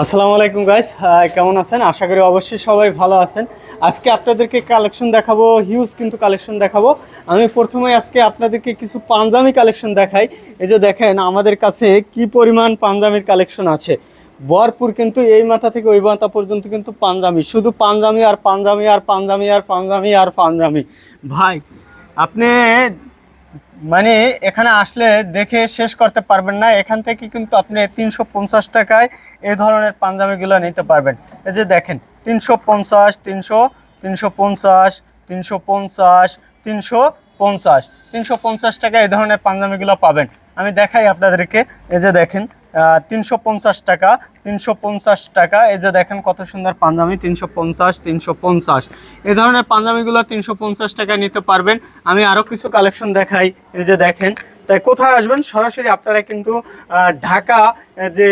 আসসালামু আলাইকুম গাইস কেমন আছেন? আশা করি অবশ্যই সবাই ভালো আছেন। আজকে আপনাদেরকে কালেকশন দেখাবো হিউজ কিন্তু কালেকশন দেখাবো। আমি প্রথমে আজকে আপনাদেরকে কিছু পাঞ্জাবি কালেকশন দেখাই। এই যে দেখেন, আমাদের কাছে কি পরিমাণ পাঞ্জাবির কালেকশন আছে। ভরপুর কিন্তু এই মাথা থেকে ওই মাথা পর্যন্ত কিন্তু পাঞ্জাবি শুধু পাঞ্জাবি আর পাঞ্জাবি আর পাঞ্জাবি আর পাঞ্জাবি আর পাঞ্জাবি ভাই, আপনি মানে এখানে আসলে দেখে শেষ করতে পারবেন না। এখান থেকে কিন্তু আপনি তিনশো পঞ্চাশ টাকায় এ ধরনের পাঞ্জাবিগুলো নিতে পারবেন। এই যে দেখেন, তিনশো পঞ্চাশ, তিনশো তিনশো পঞ্চাশ তিনশো পঞ্চাশ তিনশো পঞ্চাশ। তিনশো পঞ্চাশ টাকা এই ধরনের পাঞ্জাবিগুলো পাবেন। আমি দেখাই আপনাদেরকে। এই যে দেখেন তিনশো পঞ্চাশ টাকা, তিনশো পঞ্চাশ টাকা। এই যে দেখেন কত সুন্দর পাঞ্জাবি, তিনশো পঞ্চাশ তিনশো পঞ্চাশ। এই ধরনের পাঞ্জাবিগুলো তিনশো পঞ্চাশ টাকায় নিতে পারবেন। আমি আরও কিছু কালেকশন দেখাই। এই যে দেখেন, তাই কোথায় আসবেন? সরাসরি আপনারা কিন্তু ঢাকা যে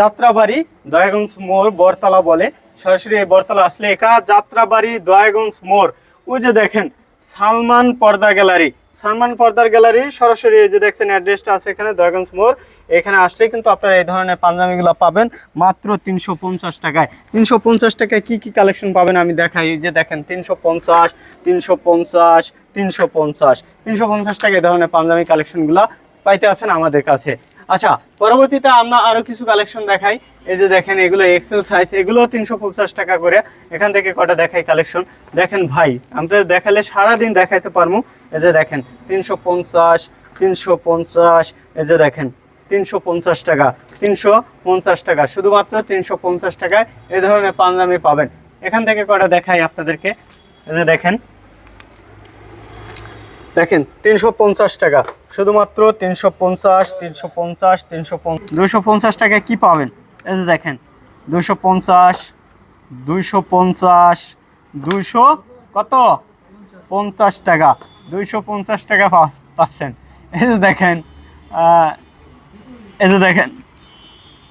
যাত্রাবাড়ি, দয়াগঞ্জ মোড়, বরতলা বলে। সরাসরি এই বরতলা আসলে একা, যাত্রাবাড়ি, দয়াগঞ্জ মোড়। ওই যে দেখেন, সালমান পর্দা গ্যালারি। সালমান পর্দার গ্যালারি, সরাসরি এই যে দেখছেন অ্যাড্রেসটা আছে এখানে, দয়াগঞ্জ মোর এখানে আসলে কিন্তু আপনারা এই ধরনের পাঞ্জাবিগুলো পাবেন মাত্র তিনশো পঞ্চাশ টাকায়। তিনশো পঞ্চাশ টাকায় কী কী কালেকশন পাবেন আমি দেখাই। এই যে দেখেন, তিনশো পঞ্চাশ তিনশো পঞ্চাশ তিনশো পঞ্চাশ। তিনশো পঞ্চাশ টাকা এই ধরনের পাঞ্জাবি কালেকশনগুলো পাইতে আছেন আমাদের কাছে। আচ্ছা পরবর্তীতে আমরা আরও কিছু কালেকশন দেখাই। এই যে দেখেন, এগুলো এক্সেল সাইজ এগুলো তিনশো পঞ্চাশ টাকা করে। এখান থেকে কটা দেখাই কালেকশন দেখেন ভাই, আমরা দেখালে সারাদিন দেখাইতে পারব এই যে দেখেন, তিনশো পঞ্চাশ তিনশো পঞ্চাশ, এই যে দেখেন, তিনশো পঞ্চাশ টাকা, তিনশো পঞ্চাশ টাকা, শুধুমাত্র তিনশো পঞ্চাশ টাকায় এ ধরনের পাঞ্জাবি পাবেন। এখান থেকে কটা দেখাই আপনাদেরকে? দেখেন দেখেন তিনশো পঞ্চাশ টাকা। শুধুমাত্র তিনশো পঞ্চাশ তিনশো পঞ্চাশ তিনশো দুশো পঞ্চাশ টাকায় কি পাবেন? এই যে দেখেন দুশো পঞ্চাশ দুইশো পঞ্চাশ দুইশো কত? পঞ্চাশ টাকা। দুইশো পঞ্চাশ টাকা পাচ্ছেন। এই যে দেখেন এই যে দেখেন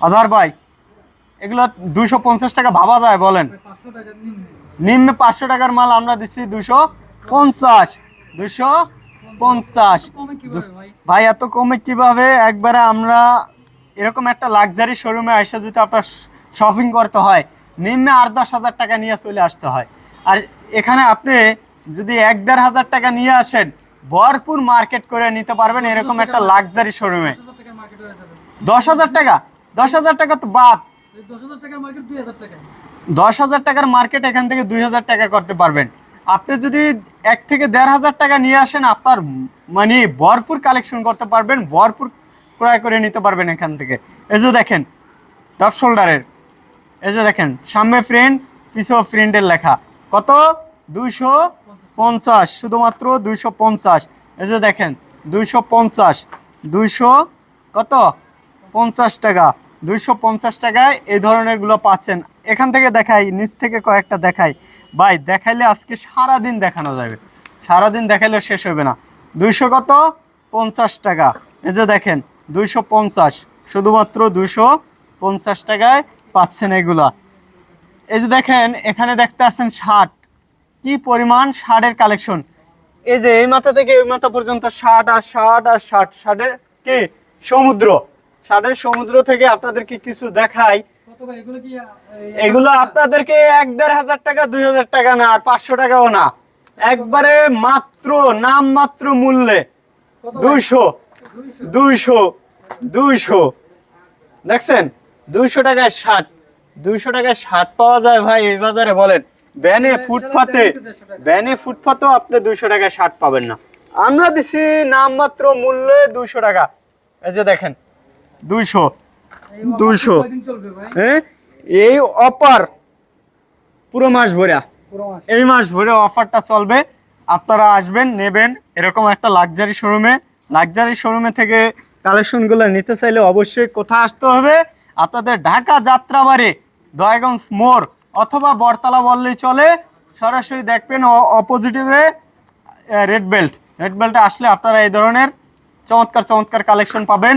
আধার ভাই এগুলো দুশো পঞ্চাশ টাকা ভাবা যায় বলেন। নিম্ন। পাঁচশো টাকার মাল আমরা দিচ্ছি দুশো পঞ্চাশ। দুশো পঞ্চাশ। ভাই? এত কমে কীভাবে? একবারে আমরা এরকম একটা লাক্সারি শোরুমে এসে যদি আপনার শপিং করতে হয় নিম্নে আট দশ হাজার টাকা নিয়ে চলে আসতে হয়। আর এখানে আপনি যদি এক দেড় হাজার টাকা নিয়ে আসেন ভরপুর মার্কেট করে নিতে পারবেন এরকম একটা লাক্সারি শোরুমে দশ হাজার টাকা? দশ হাজার টাকা তো বাদ। দশ হাজার টাকার মার্কেট এখান থেকে দুই হাজার টাকা করতে পারবেন। আপনি যদি এক থেকে দেড় হাজার টাকা নিয়ে আসেন, আপনার মানে ভরপুর কালেকশন করতে পারবেন, ভরপুর ক্রয় করে নিতে পারবেন এখান থেকে। এই যে দেখেন টপ শোল্ডারের এই যে দেখেন, সামনে ফ্রেন্ড পিছু ফ্রেন্ডের লেখা। কত? দুইশো পঞ্চাশ, শুধুমাত্র দুইশো পঞ্চাশ। এই যে দেখেন, দুইশো পঞ্চাশ, দুইশো কত? পঞ্চাশ টাকা। দুইশো পঞ্চাশ টাকায় এই ধরনেরগুলো পাচ্ছেন। এখান থেকে দেখাই, নিচ থেকে কয়েকটা দেখাই। ভাই, দেখাইলে আজকে সারা দিন দেখানো যাবে। সারা দিন দেখাইলে শেষ হবে না। দুইশো কত? পঞ্চাশ টাকা। এই যে দেখেন, দুইশো পঞ্চাশ। শুধুমাত্র দুইশো পঞ্চাশ টাকায় পাচ্ছেন এগুলা। এই যে দেখেন, এখানে দেখতে আছেন শার্ট কি পরিমাণ শার্টের কালেকশন। এই যে এই মাথা থেকে এই মাথা পর্যন্ত শার্ট আর শার্ট আর শার্ট শার্টের কি? সমুদ্র। শার্টের সমুদ্র থেকে আপনাদেরকে কিছু দেখাই। এগুলো আপনাদেরকে এক দেড় হাজার টাকা দুই হাজার টাকা না আর পাঁচশো টাকাও না। একবারে মাত্র নাম মাত্র মূল্যে দুইশো দুইশো। দুইশো দেখছেন? দুইশো টাকায় ষাট দুইশো টাকায় ষাট পাওয়া যায় ভাই এই বাজারে বলেন। ব্যানে ফুটপাতে ব্যানে ফুটপাতেও আপনি দুইশো টাকায় ষাট পাবেন না। আমরা দিছি নামমাত্র মূল্যে দুইশো টাকা। এই যে দেখেন দুইশো। দুইশো। হ্যাঁ এই অফার পুরো মাস ভরা। এই মাস ভরে অফারটা চলবে। আপনারা আসবেন নেবেন। এরকম একটা লাক্সারি শোরুমে। লাক্সারি শোরুমে থেকে কালেকশনগুলো নিতে চাইলে অবশ্যই কোথায় আসতে হবে? আপনাদের ঢাকা যাত্রাবাড়ি দয়াগঞ্জ মোড় অথবা বরতলা বললেই চলে। সরাসরি দেখবেন অপোজিটিভে রেড বেল্ট। রেড বেল্টে আসলে আপনারা এই ধরনের চমৎকার চমৎকার কালেকশন পাবেন।